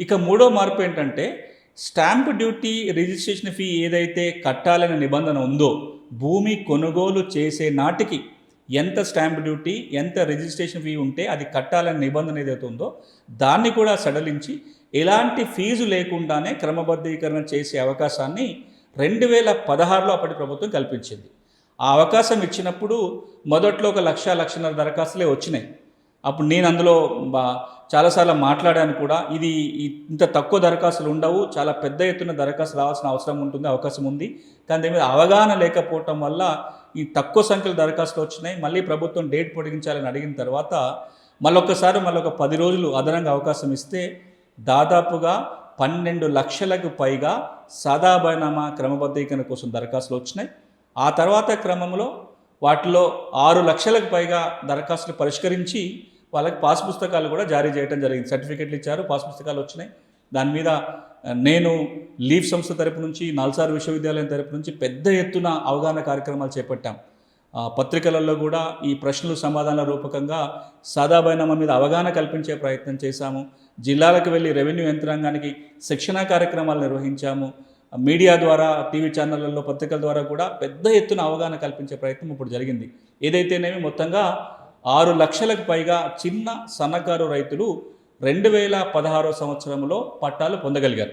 ఇక మూడో మార్పు ఏంటంటే స్టాంప్ డ్యూటీ రిజిస్ట్రేషన్ ఫీ ఏదైతే కట్టాలనే నిబంధన ఉందో భూమి కొనుగోలు చేసే నాటికి ఎంత స్టాంప్ డ్యూటీ ఎంత రిజిస్ట్రేషన్ ఫీ ఉంటే అది కట్టాలనే నిబంధన ఏదైతే ఉందో దాన్ని కూడా సడలించి ఎలాంటి ఫీజు లేకుండానే క్రమబద్ధీకరణ చేసే అవకాశాన్ని రెండు వేల పదహారులో అప్పటి ప్రభుత్వం కల్పించింది. ఆ అవకాశం ఇచ్చినప్పుడు మొదట్లో ఒక లక్ష లక్షన్నర దరఖాస్తులే వచ్చినాయి. అప్పుడు నేను అందులో బా చాలాసార్లు మాట్లాడాను కూడా ఇది ఇంత తక్కువ దరఖాస్తులు ఉండవు చాలా పెద్ద ఎత్తున దరఖాస్తు రావాల్సిన అవసరం ఉంటుంది అవకాశం ఉంది. కానీ దీని మీద అవగాహన లేకపోవటం వల్ల ఈ తక్కువ సంఖ్యలో దరఖాస్తులు వచ్చినాయి. మళ్ళీ ప్రభుత్వం డేట్ పొడిగించాలని అడిగిన తర్వాత మళ్ళొక్కసారి మళ్ళొక పది రోజులు అదనంగా అవకాశం ఇస్తే దాదాపుగా పన్నెండు లక్షలకు పైగా సాదాబైనామా క్రమబద్ధీకరణ కోసం దరఖాస్తులు వచ్చినాయి. ఆ తర్వాత క్రమంలో వాటిలో ఆరు లక్షలకు పైగా దరఖాస్తులు పరిష్కరించి వాళ్ళకి పాస్ పుస్తకాలు కూడా జారీ చేయడం జరిగింది. సర్టిఫికెట్లు ఇచ్చారు పాస్ పుస్తకాలు వచ్చినాయి. దాని మీద నేను లీవ్ సంస్థ తరపు నుంచి నల్సార్ విశ్వవిద్యాలయం తరపు నుంచి పెద్ద ఎత్తున అవగాహన కార్యక్రమాలు చేపట్టాం. పత్రికలలో కూడా ఈ ప్రశ్నలు సమాధానాల రూపకంగా సాదాబైనామా మీద అవగాహన కల్పించే ప్రయత్నం చేశాము. జిల్లాలకు వెళ్ళి రెవెన్యూ యంత్రాంగానికి శిక్షణా కార్యక్రమాలు నిర్వహించాము. మీడియా ద్వారా టీవీ ఛానళ్ళల్లో పత్రికల ద్వారా కూడా పెద్ద ఎత్తున అవగాహన కల్పించే ప్రయత్నం ఇప్పుడు జరిగింది. ఏదైతేనేమి మొత్తంగా ఆరు లక్షలకు పైగా చిన్న సన్నకారు రైతులు రెండు వేల పదహారో సంవత్సరంలో పట్టాలు పొందగలిగారు.